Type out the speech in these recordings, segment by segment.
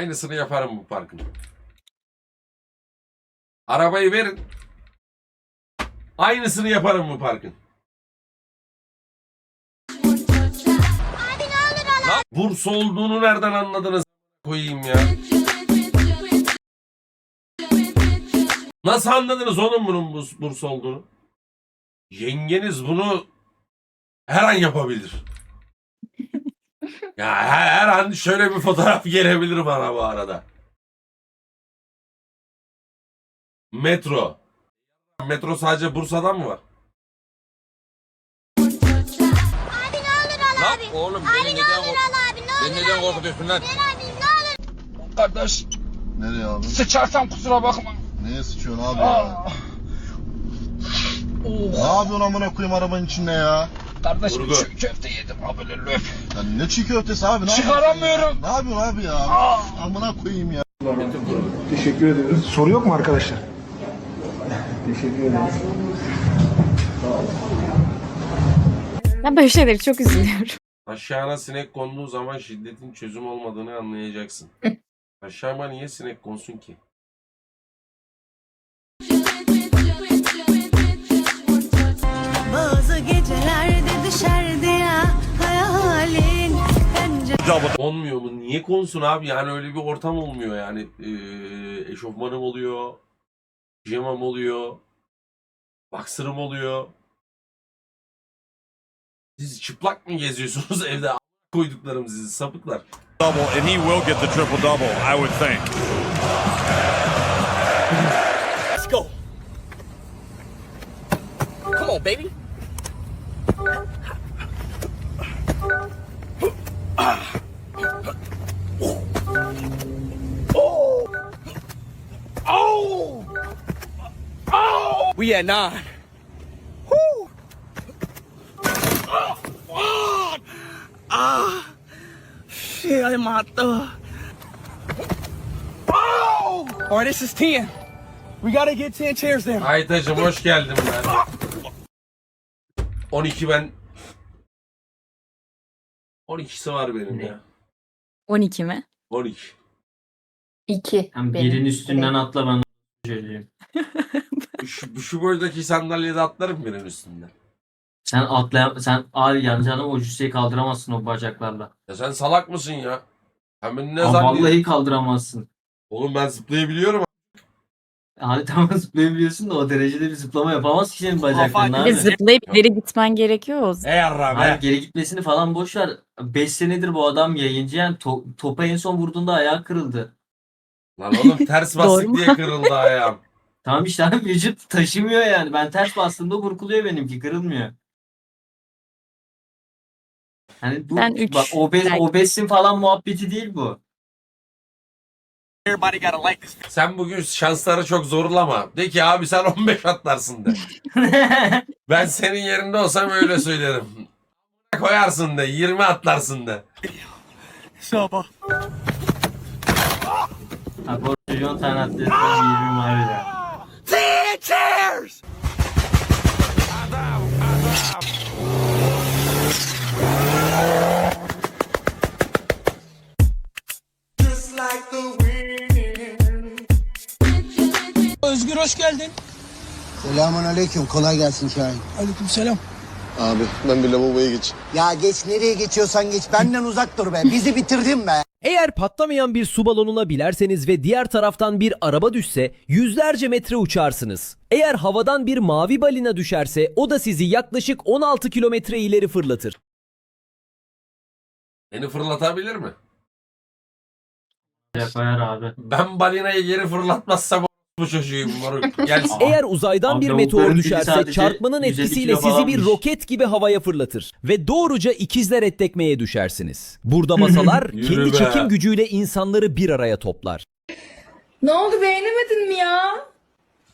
Aynısını yaparım bu parkın. Arabayı verin. Aynısını yaparım bu parkın. Lan Burs olduğunu nereden anladınız koyayım ya? Nasıl anladınız oğlum bunun burs, burs olduğunu? Yengeniz bunu her an yapabilir. Ya her, her an şöyle bir fotoğraf gelebilir bana bu arada. Metro. Metro sadece Bursa'dan mı var? Lan oğlum beni neden, beni neden korkutuyorsun lan? Kardeş Nereye abi? sıçarsam kusura bakma. Neye sıçıyorsun abi ya? Ne yapıyorsun amına koyayım arabanın içinde ya? Kardeş Vurgu. bir çiğ köfte yedim ha böyle löp. Ya ne çiğ köftesi abi? Ne Çıkaramıyorum. yapıyorsun ya? Ne yapıyorsun abi ya? Amına koyayım ya. Teşekkür ediyoruz. Soru yok mu arkadaşlar? Teşekkür ederiz. Ben böyle şeyleri çok üzülüyorum. Aşağına sinek konduğu zaman şiddetin çözüm olmadığını anlayacaksın. Aşağıma niye sinek konsun ki? Bazı gecelerde dışarıda ya hayalin bence Konmuyor mu? Niye konsun abi? Yani öyle bir ortam olmuyor yani. Ee, eşofmanım oluyor. Pijamam oluyor. Boxer'ım oluyor. Siz çıplak mı geziyorsunuz evde? Koyduklarım sizi sapıklar. double, and he will get the triple double, I would think. Let's go. Come on, baby. Oh! We at nine. Woo! Oh! Ah! Shit, I'm my thug. Oh! All right, this is 10. We gotta get 10 chairs there. Aytacım hoş geldin ben. 12 ben 12'si var benim ya. 12 mi? 12. 2. Hem birinin üstünden atla bana çocuğum. Şu, şu boydaki sandalyede atlarım birinin üstünden. Sen atlayan sen abi yanacağını o cüsseyi kaldıramazsın o bacaklarla. Ya sen salak mısın ya? Sen beni ne Ama zannediyorsun? vallahi kaldıramazsın. Oğlum ben zıplayabiliyorum. Abi tamam zıplayabiliyorsun da o derecede bir zıplama yapamaz ki senin bacakların abi. zıplayıp ileri gitmen gerekiyor o zaman. Ey yarram Hayır geri gitmesini falan boş ver. 5 senedir bu adam yayıncı yani to- topa en son vurduğunda ayağı kırıldı. Lan oğlum ters Doğru bastık mu? diye kırıldı ayağım. Tamam işte abi vücut taşımıyor yani. Ben ters bastığımda burkuluyor benimki kırılmıyor. Hani bu Ben üç bak obez, belki. obezsin falan muhabbeti değil bu. Everybody gotta like this. Sen bugün şansları çok zorlama. De ki abi sen 15 atlarsın de. Ben senin yerinde olsam öyle söylerim. Koyarsın de 20 atlarsın de. Sabah. Abi o çocuğun tane atletin 20 var hoş geldin. Selamun aleyküm kolay gelsin Şahin. Aleyküm selam. Abi ben bir lavaboya geç. Ya geç nereye geçiyorsan geç benden uzak dur be bizi bitirdin be. Eğer patlamayan bir su balonuna bilerseniz ve diğer taraftan bir araba düşse yüzlerce metre uçarsınız. Eğer havadan bir mavi balina düşerse o da sizi yaklaşık 16 kilometre ileri fırlatır. Beni fırlatabilir mi? Koyar abi. Ben balinayı geri fırlatmazsam bu çocuğu moruk. Gelsin. Eğer uzaydan Abi bir meteor düşerse sadece çarpmanın 150 etkisiyle kilo sizi bir falanmış. roket gibi havaya fırlatır ve doğruca ikizler ettekmeye düşersiniz. Burada masalar Yürü kendi be. çekim gücüyle insanları bir araya toplar. Ne oldu beğenemedin mi ya?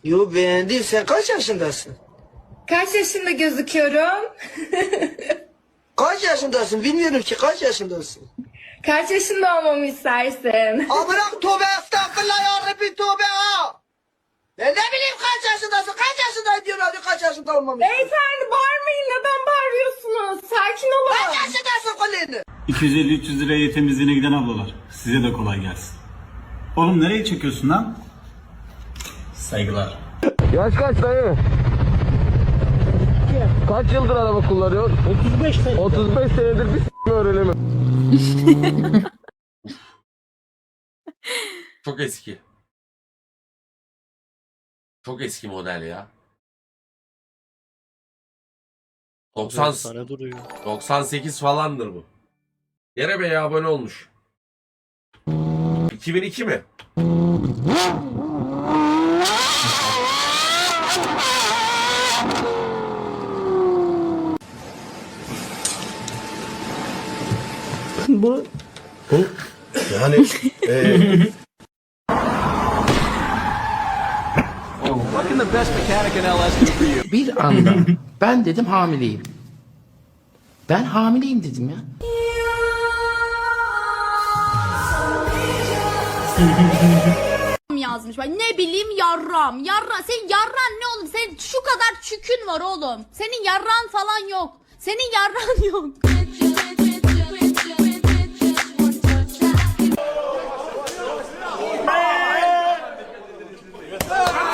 Yo beğendim sen kaç yaşındasın? Kaç yaşında gözüküyorum? Kaç yaşındasın bilmiyorum ki kaç yaşındasın? Kaç yaşında olmamı istersin? Amına tövbe estağfurullah ya Rabbi tövbe ha. Ben ne bileyim kaç yaşındasın kaç yaşındayım diyor abi kaç yaşında olmamı Beyefendi bağırmayın neden bağırıyorsunuz? Sakin olun. Kaç yaşındasın kolini? 250-300 liraya temizliğine giden ablalar. Size de kolay gelsin. Oğlum nereye çekiyorsun lan? Saygılar. Yaş kaç dayı? Kaç yıldır araba kullanıyor? 35 sene. 35 senedir bir s*** öğrenemiyorum. Çok eski. Çok eski model ya. 90 98 falandır bu. Yere Bey abone olmuş. 2002 mi? Yani eee Bir anda ben dedim hamileyim. Ben hamileyim dedim ya. yazmış. Bak ne bileyim yarram. Yarra senin yarran ne oğlum? Senin şu kadar çükün var oğlum. Senin yarran falan yok. Senin yarran yok.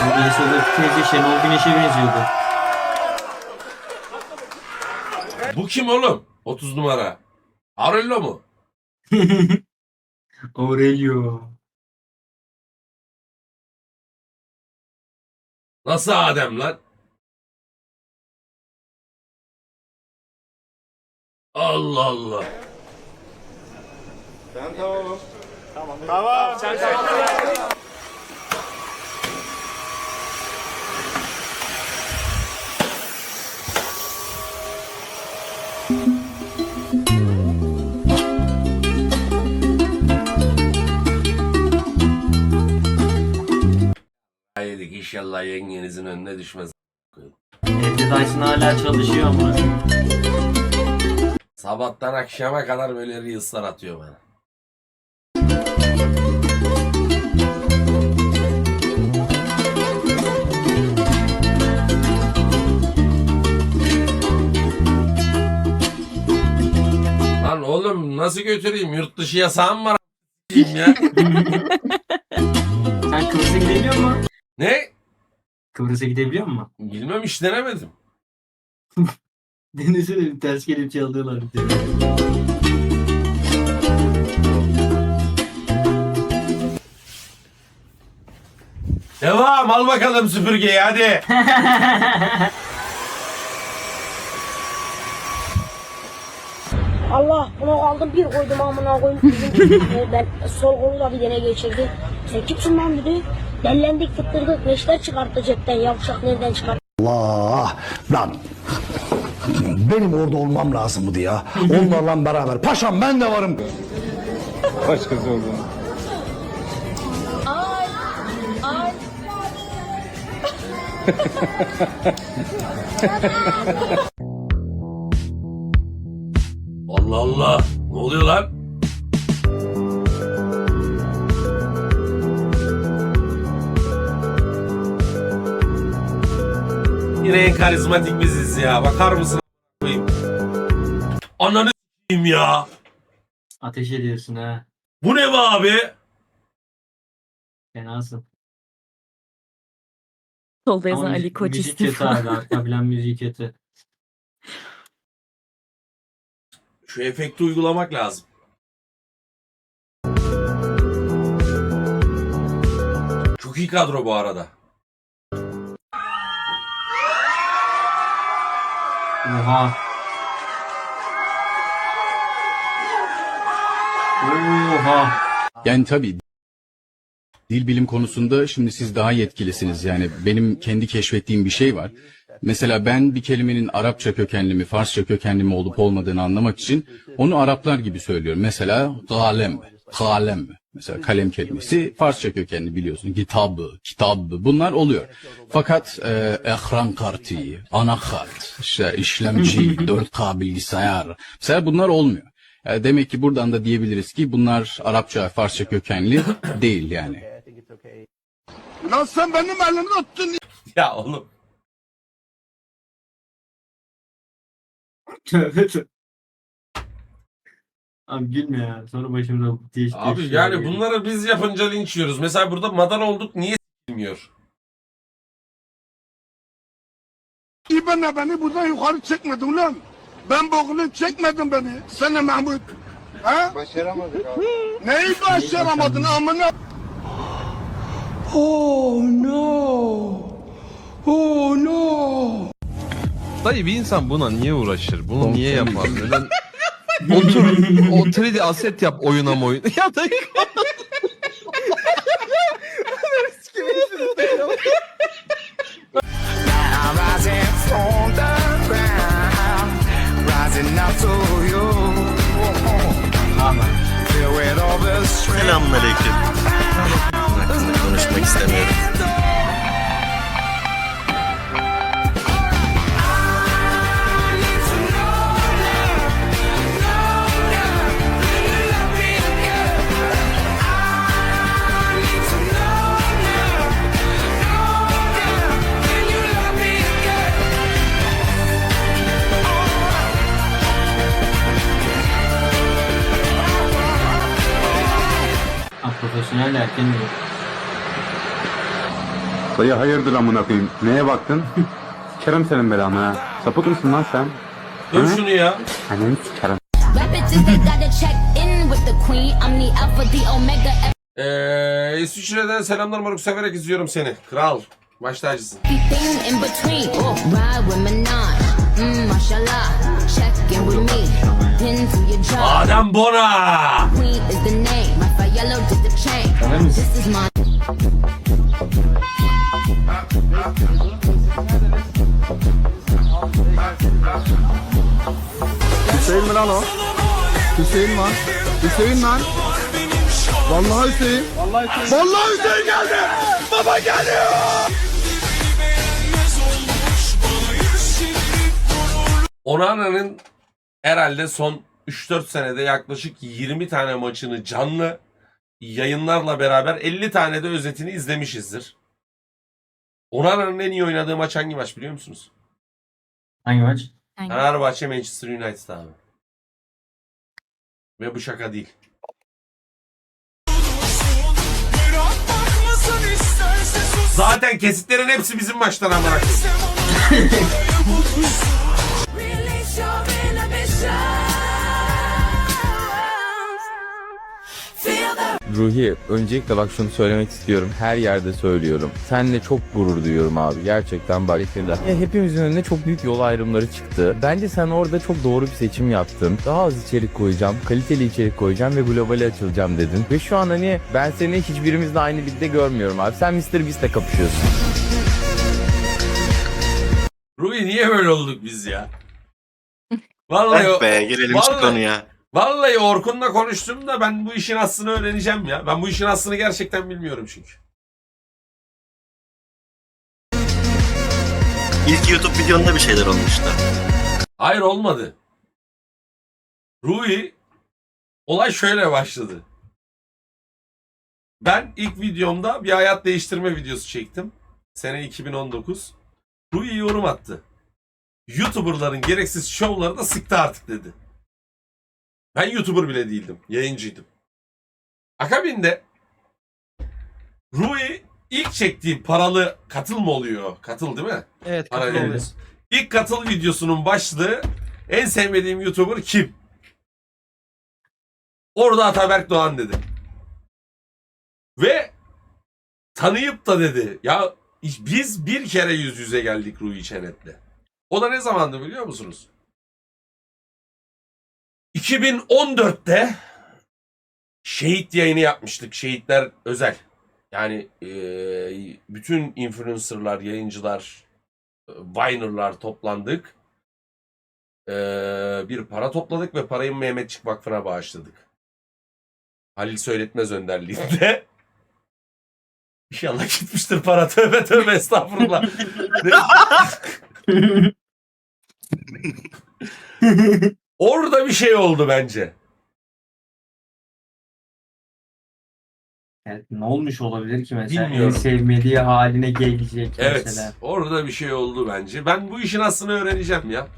En sondaki teyze Şenol Güneş'e benziyordu. Bu kim oğlum? 30 numara. Arello mu? Aurelio. Nasıl Adem lan? Allah Allah. Hayırlık inşallah yengenizin önüne düşmez. Evde Dyson hala çalışıyor ama. Sabahtan akşama kadar böyle reels'lar atıyor bana. Lan oğlum nasıl götüreyim? Yurt dışı yasağım var ya. Sen Kıbrıs'a gidebiliyor musun? ne? Kıbrıs'a gidebiliyor musun? Bilmem hiç denemedim. Denesene bir ters kelepçe alıyorlar bir de. Devam al bakalım süpürgeyi hadi. Allah bunu aldım bir koydum amına koyayım. Bizim ben sol kolu da bir dene geçirdi. Sen kimsin lan dedi. Dellendik fıttırdık neşter çıkarttı cepten yavşak nereden çıkarttı? Allah lan benim orada olmam lazımdı ya. Onlarla beraber. Paşam ben de varım. Allah Allah. Ne oluyor lan? Yine en karizmatik biziz ya. Bakar mısın? a**ayım? Ananı s**eyim ya. Ateş ediyorsun ha. Bu ne be abi? Fenasın. Solda yazan Ali müzik- Koç müzik istifa. abi. Arka bilen müziği kötü. Şu efekti uygulamak lazım. Çok iyi kadro bu arada. Oha. Oha. Yani tabii Dil bilim konusunda şimdi siz daha yetkilisiniz. Yani benim kendi keşfettiğim bir şey var. Mesela ben bir kelimenin Arapça kökenli mi, Farsça kökenli mi olup olmadığını anlamak için onu Araplar gibi söylüyorum. Mesela kalem, kalem. Mesela kalem kelimesi Farsça kökenli biliyorsun. Kitabı, kitabı bunlar oluyor. Fakat e, ekran kartı, anakart, işte işlemci, 4K bilgisayar. Mesela bunlar olmuyor. Yani demek ki buradan da diyebiliriz ki bunlar Arapça, Farsça kökenli değil yani. Lan sen benim elimi tuttun. Ya oğlum. Tövbe tövbe. Abi gülme ya. Sonra başımıza değiş Abi değiş yani bunları biz yapınca linç yiyoruz. Mesela burada madar olduk niye bilmiyor? İbne beni buradan yukarı çekmedin lan. Ben boğulun çekmedin beni. Sen de Mahmut. Ha? Başaramadık abi. Neyi başaramadın amına? Dayı bir insan buna niye uğraşır? Bunu niye yapar? Neden? Otur o 3D aset yap oyuna oyun. ya dayı. Profesyonel erken diyor. Dayı hayırdır amına koyayım. Neye baktın? Sikerim senin belanı ha. Sapık mısın lan sen? Dur şunu ya. Hani sikerim. Eee İsviçre'den selamlar Maruk severek izliyorum seni. Kral. Baş tacısın. Adem Bora. Hüseyin mi lan o? Hüseyin lan. Hüseyin lan. Vallahi Hüseyin. Vallahi Hüseyin. Vallahi Hüseyin geldi. Baba geliyor. Onana'nın herhalde son 3-4 senede yaklaşık 20 tane maçını canlı yayınlarla beraber 50 tane de özetini izlemişizdir. Onana'nın en iyi oynadığı maç hangi maç biliyor musunuz? Hangi maç? Fenerbahçe Manchester United abi. Ve bu şaka değil. Zaten kesitlerin hepsi bizim maçtan amına Ruhi, öncelikle bak şunu söylemek istiyorum. Her yerde söylüyorum. Seninle çok gurur duyuyorum abi. Gerçekten bak. Ya hepimizin önüne çok büyük yol ayrımları çıktı. Bence sen orada çok doğru bir seçim yaptın. Daha az içerik koyacağım, kaliteli içerik koyacağım ve globale açılacağım dedin. Ve şu an hani ben seni hiçbirimizle aynı ligde görmüyorum abi. Sen Mr. Beast'le kapışıyorsun. Rui niye böyle olduk biz ya? Vallahi o- be gelelim şu vallahi- konuya. Vallahi Orkun'la konuştuğumda ben bu işin aslını öğreneceğim ya. Ben bu işin aslını gerçekten bilmiyorum çünkü. İlk YouTube videonda bir şeyler olmuştu. Hayır olmadı. Rui olay şöyle başladı. Ben ilk videomda bir hayat değiştirme videosu çektim. Sene 2019. Rui yorum attı. YouTuber'ların gereksiz şovları da sıktı artık dedi. Ben YouTuber bile değildim. Yayıncıydım. Akabinde Rui ilk çektiği paralı katıl mı oluyor? Katıl değil mi? Evet Para katılıyorum. veririz. İlk katıl videosunun başlığı en sevmediğim YouTuber kim? Orada Ataberk Doğan dedi. Ve tanıyıp da dedi. Ya biz bir kere yüz yüze geldik Ruhi Çenet'le. O da ne zamandı biliyor musunuz? 2014'te şehit yayını yapmıştık. Şehitler özel. Yani e, bütün influencerlar, yayıncılar, e, Viner'lar toplandık. E, bir para topladık ve parayı Mehmetçik Vakfı'na bağışladık. Halil Söyletmez önderliğinde. İnşallah gitmiştir para. Tövbe tövbe estağfurullah. Orada bir şey oldu bence. Yani ne olmuş olabilir ki mesela? Bilmiyorum. En sevmediği haline gelecek Evet. mesela. Orada bir şey oldu bence. Ben bu işin aslını öğreneceğim ya.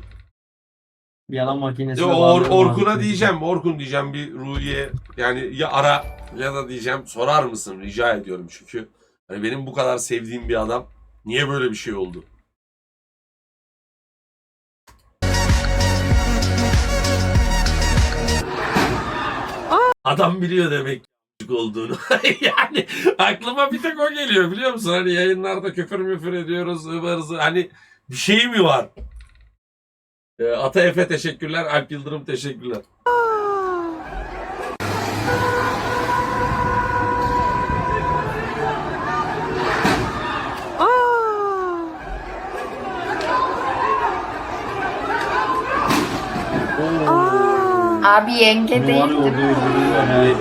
Bir yalan makinesi. Yo, Or- Orkun'a diyeceğim. Orkun diyeceğim bir Ruhiye yani ya ara ya da diyeceğim sorar mısın rica ediyorum çünkü hani benim bu kadar sevdiğim bir adam niye böyle bir şey oldu? Adam biliyor demek ki olduğunu. yani aklıma bir tek o geliyor biliyor musun? Hani yayınlarda küfür müfür ediyoruz zıvır. Hani bir şey mi var? Ee, Ata Efe teşekkürler. Alp Yıldırım teşekkürler. Abi yenge orada öldürüyor yani.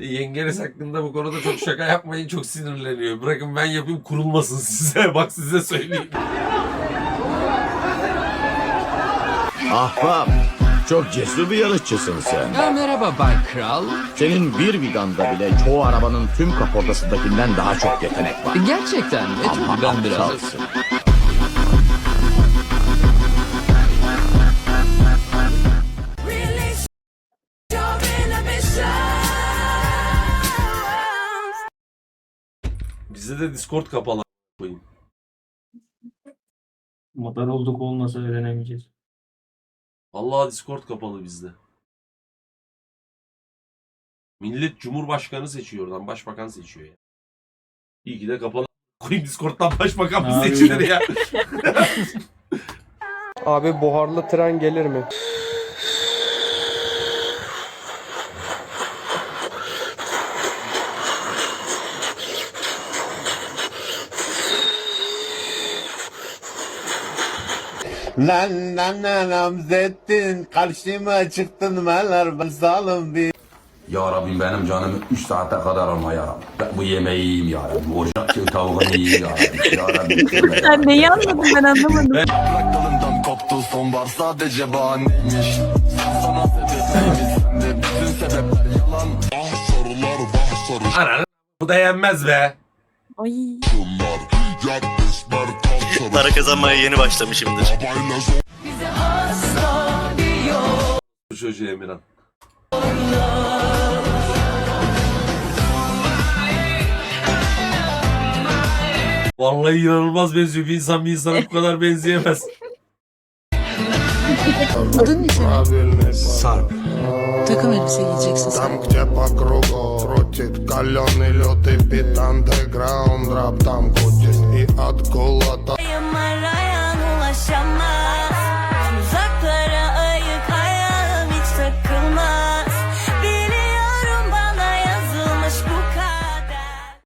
Yengeniz hakkında bu konuda çok şaka yapmayın. Çok sinirleniyor. Bırakın ben yapayım kurulmasın size. Bak size söyleyeyim. Ahbap, çok cesur bir yarışçısın sen. Ya merhaba Bay Kral. Senin bir vidanda bile çoğu arabanın tüm kaportasındakinden daha çok yetenek var. Gerçekten mi? Ama ben biraz... aptalsın. Bizde de Discord kapalı. koyayım. Motor olduk olmasa öğrenemeyeceğiz. Allah Discord kapalı bizde. Millet Cumhurbaşkanı seçiyor oradan. Başbakan seçiyor ya. İyi ki de kapalı. Koyayım Discord'dan başbakan mı Abi. seçilir ya? Abi buharlı tren gelir mi? Lan lan lan Namzettin karşıma çıktın meler ben salım bir. Ya Rabbim benim canımı 3 saate kadar alma ya Rabbim. Ben bu yemeği yiyeyim ya Rabbim. Orijinal tavuğunu yiyeyim ya Rabbim. Ya Rabbim. Sen neyi anladın ben anlamadım. Yaprak dalından koptu sonbahar sadece bahaneymiş. Sana sebep sende bütün sebepler yalan. Ah sorular bah sorular. Ananı bu da yenmez be. Ay. Kal soru para kazanmaya yeni başlamışımdır. Bu çocuğu Emirhan. Vallahi inanılmaz benziyor. Bir insan bir insana bu kadar benzeyemez. Adın ne? Sarp. Takım elbise giyeceksin sen.